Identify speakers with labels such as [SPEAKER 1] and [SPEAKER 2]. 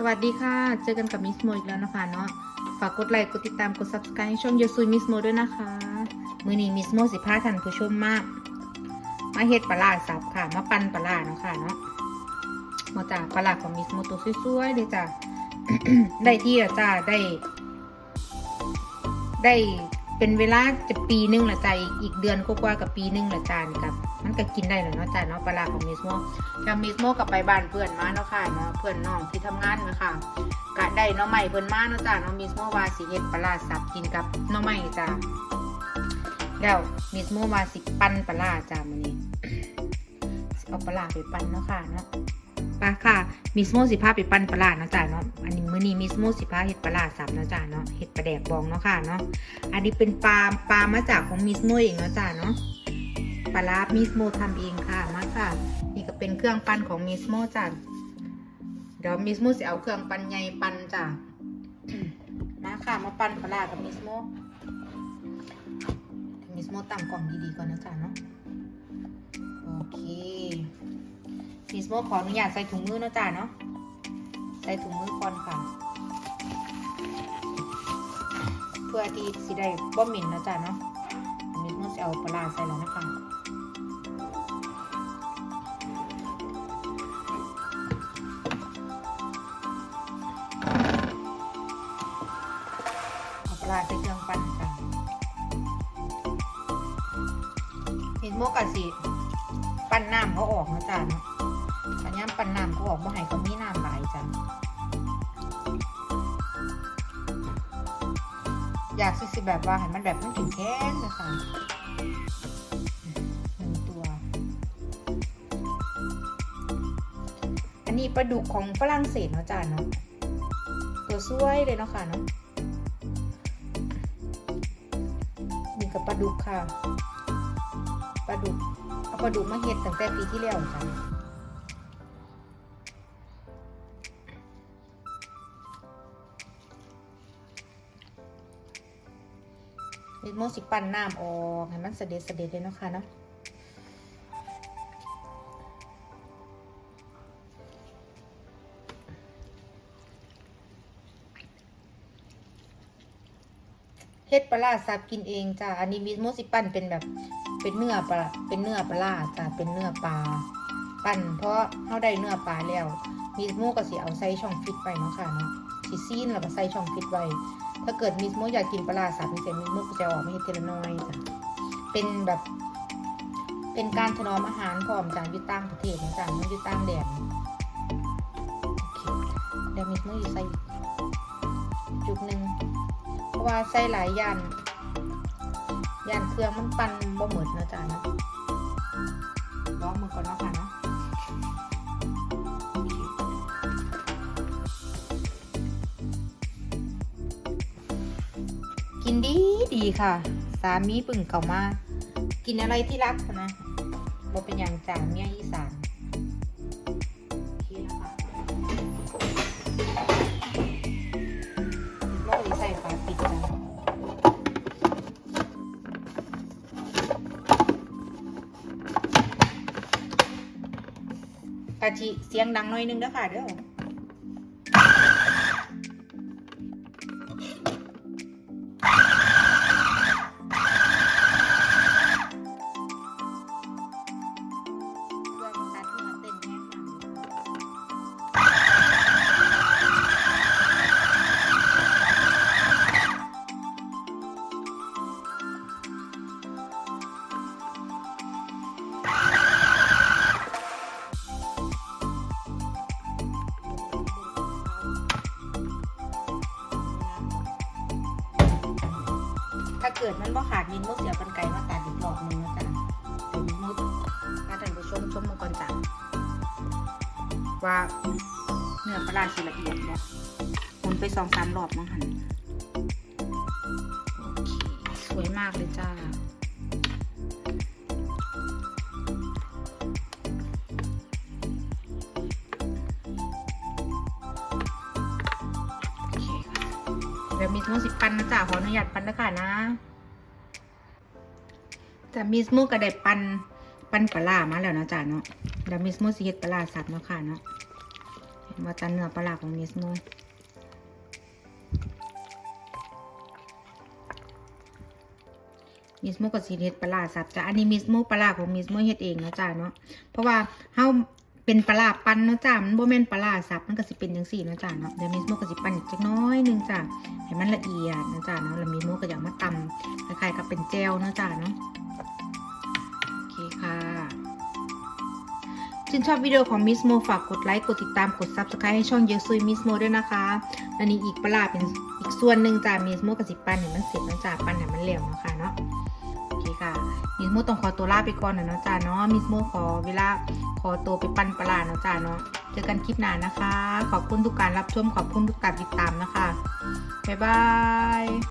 [SPEAKER 1] สวัสดีค่ะ เจอกันกับมิสโมอีกแล้วนะคะเนาะ ฝากกดไลค์ กดติดตาม กด subscribe ให้ช่องย o ซุยมิสโมด้วยนะคะ มือนี้มิสโมสิพาท่านผู้ชมมาก มาเฮ็ดปลาสับค่ะ มาปั่นปลาเนาะค่ะเนาะมาจากปลาของมิสโมตัวสวยๆเลยจ้ะ ได้ที่แล้วจ้าได้ ได้ เป็นเวลาจะปีหนึงละจ้าอีกอีกเดือนกว่ากับปีหนึงละจ้านี่กับมันก็กินได้แล้วเนาะจ้าเนาะปลาร้าของมิสโมกับมิสโมกับไปบ้านเพื่อนมาเนาะค่ะเนาะเพื่อนน้องที่ทำงานเนะค่ะกะได้เนาะใหม่เพิ่อนมาเนาะจ้าเนาะมิสโมวาสิเฮ็ดปลาร้าสับกินกับเนาะใหม่จ้าแล้วมิสโมวาสิปั้นปลาจ้ามื้อนี้เอาปลาไปปั้นเนาะค่ะเนาะ ไปค่ะ มิสโมสิพาไปปั้นปลาร้าเนาะจ้าเนาะ อันนี้มื้อนี้มิสโมสิพาเฮ็ดปลาร้าสับเนาะจ้าเนาะเฮ็ดปลาแดกบองเนาะค่ะเนาะ อันนี้เป็นปลาปลามาจากของมิสโมเองเนาะจ้าเนาะ ปลาร้ามิสโมทำเองค่ะมาค่ะ นี่ก็เป็นเครื่องปั้นของมิสโมจ้าเดี๋ยวมิสโมสิเอาเครื่องปั้นใหญ่ปั้นจ้ามาค่ะ มาปั้นปลาร้ากับมิสโมมิสโมตั้งกล่องดีๆก่อนนะจ้าเนาะ โอเค มิสโมขออนุญาตใส่ถุงมือนะจ้าเนาะ ใส่ถุงมือก่อนค่ะ เพื่อที่สิได้บ่หมิ่นนะจ้าเนาะมิสโมจะเอาปลาใส่แล้วนะคะปลาใส่เครื่องปั้นค่ะมิสโมกะสิปั้นน้ำเขาออกนะจ้าเนาะ อันนี้ปันน้ำก็ออกมาให้เขามีน้ำหลายจ้ะอยากสิแบบว่าให้มันแบบมันถึงแค่นเลยค่ะหนึ่งตัว อันนี้ปลาดุกของฝรั่งเศสเนาะจ้าเนาะตัวสวยเลยเนาะค่ะเนาะนี่กับปลาดุกค่ะปลาดุกเอาปลาดุกมาเห็ดตั้งแต่ปีที่แล้วจ้ะ นิดโมสิปั่นน้ำออกให้มันเสด็จเสด็จเลยเนาะค่ะเนาะเฮ็ดปลาร้าสับกินเองจ้ะอันนี้มิโมสิปั่นเป็นแบบเป็นเนื้อปลาเป็นเนื้อปลาร้าจ้ะเป็นเนื้อปลาปั่นเพราะเขาได้เนื้อปลาแล้วมิโมก็สิเอาใส่ช่องฟิตไปเนาะค่ะเนาะสิซีนแล้วก็ใส่ช่องฟิตไว้ ถ้าเกิดมิสโมอยากกินปลาร้าบพิเศษมิสโมก็จะออกมาเฮ็ดเทลน้อยจ้ะเป็นแบบ เป็นการถนอมอาหารพร้อมจากยู่ต่างประเทศนะจ๊ะมันยู่ต่างแดนโอเดี๋ยวมิสมอยู่ใส่จุดหนึ่งเพราะว่าใส่หลายย่านย่านเครื่องมันปั่นบ่หมดนะจ๊ะนะลองมันก่อนเนาะค่ะเนาะ กินดีดีค่ะ สามีปึ่งเก่ามากินอะไรที่รักนะบ่เป็นอย่างจ่าเมียอีสานเคนะคะโลกใส่ฝาปิดจ้ะกะทิเสียงดังหน่อยนึงเด้อค่ะเด้อ กิดมันบ่ขาดมินมุกเสียกันไก่มาตัดอีกรอบหนึงนะจ๊ะเดี๋ยวมินมุกถ้าท่านผู้ชมชมมันก่อนจ้ะว่าเนื้อปลาร้าสิละเอียดแล้วหมุนไปสองสามรอบมั้งหันสวยมากเลยจ้าเดี๋ยวมีสโมสิบปันนะจ้าขออนุญาตปันนะค่ะนะ จะมีสโมกระเด็ดปันปั้นปลาร้ามาแล้วเนาะจ้าเนาะเดี๋ยวมิสโมสิเฮ็ดปลาร้าสับเนาะค่ะเนาะมาจานเนื้อปลาร้าของมิสโมมิสโมกับซีเฮ็ดปลาร้าสับจ้ะอันนี้มิสโมปลาร้าของมิสโมเฮ็ดเองเนาะจ้าเนาะเพราะว่าเฮาเป็นปลาร้าปั้นเนาะจ้ามันบ่แม่นปลาร้าสับมันก็สิเป็นจังซี่เนาะจ้าเนาะเดี๋ยวมิสโมก็สิปั้นอีกจักน้อยหนึงจ้าให้มันละเอียดเนาะจ้าเนาะแล้วมิสโมก็อยากมาตำคล้ายๆกับเป็นแจวเนาะจ้าเนาะ ชื่นชอบวิดีโอของมิสโมฝากกดไลค์ กดติดตาม กด Subscribe ให้ช่องเยซุยมิสโมด้วยนะคะ อันนี้อีกปลาร้าเป็นอีกส่วนหนึ่งจ้ามิสโมกับสิปันเห็นมันเสร็จแล้วจ้าปันเห็นมันเหลวเนาะค่ะเนาะ โอเคค่ะ มิสโมต้องขอตัวลาไปก่อนนะเนาะจ้าเนาะ มิสโมขอเวลาขอตัวไปปั้นปลาร้าเนาะจ้าเนาะ เจอกันคลิปหน้านะคะ ขอบคุณทุกการรับชม ขอบคุณทุกการติดตามนะคะ บ๊ายบาย